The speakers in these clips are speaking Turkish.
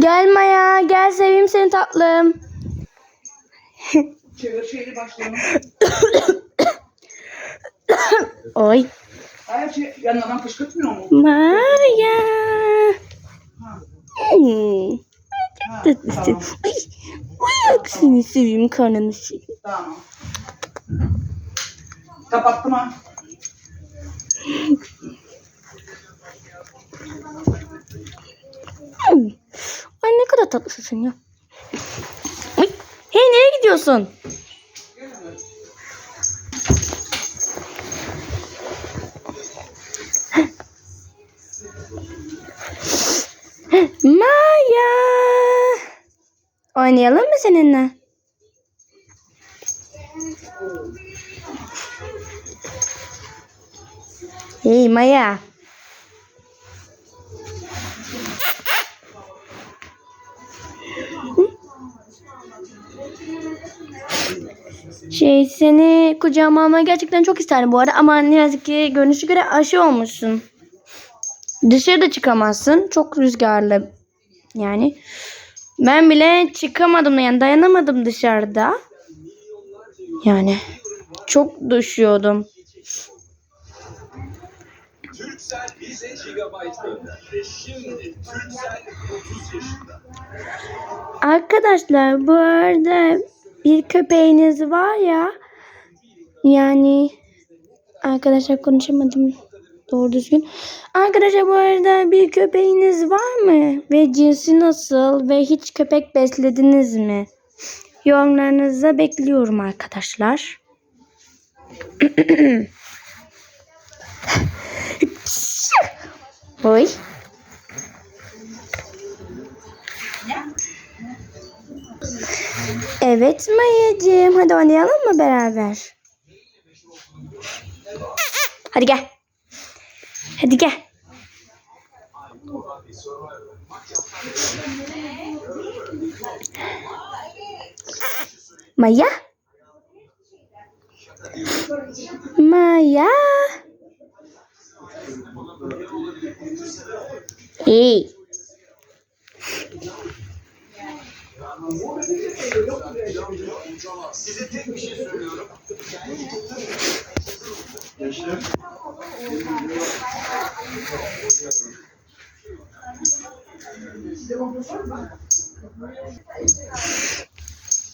Gel Maya gel seveyim seni tatlım. Çevir şeyini başlayalım. Oy. Hayır şey, yanından kışkırtmıyor mu? Maya. Ha, Hmm. ha, Tatlısın. tamam. Ay, ay seni seveyim karnını seveyim. Tamam. Kapattım ha. Ne kadar tatlısın ya. Hey nereye gidiyorsun? Maya. Oynayalım mı seninle? Hey Maya. Şey seni kucağıma almayı gerçekten çok isterdim bu arada ama ne yazık ki görünüşe göre aşı olmuşsun. Dışarıda çıkamazsın. Çok rüzgarlı. Yani ben bile çıkamadım yani dayanamadım dışarıda. Yani çok düşüyordum. Turkcell bize gigabyte gönder. Ve şimdi Turkcell 30 yaşında. Arkadaşlar bu arada bir köpeğiniz var ya yani arkadaşlar konuşamadım doğru düzgün. Arkadaşlar bu arada bir köpeğiniz var mı? Ve cinsi nasıl? Ve hiç köpek beslediniz mi? Yorumlarınızı bekliyorum arkadaşlar. Oy. Evet Maya'cığım. Hadi oynayalım mı beraber? Hadi gel. Hadi gel. Maya? Maya? Hey. Size tek bir şey söylüyorum.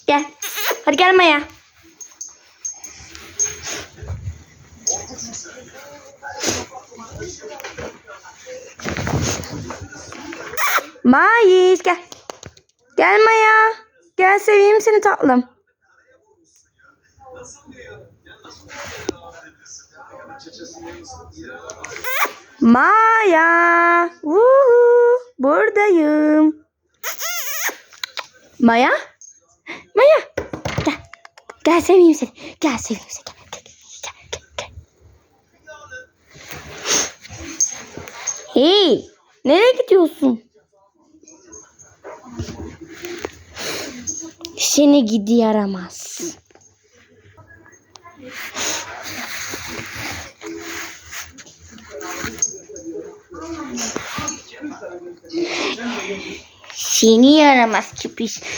Gel. Hadi gel Maya. Mayis gel. Gel Maya. Gel seveyim seni tatlım. Maya. Vuhu. Buradayım. Maya? Maya. Gel. Gel seveyim seni. Gel seveyim seni. Gel. Hey. Nereye gidiyorsun? Seni gidi yaramaz. Seni yaramaz kipiş.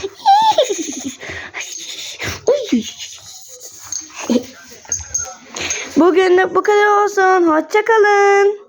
Bugünlük bu kadar olsun. Hoşça kalın.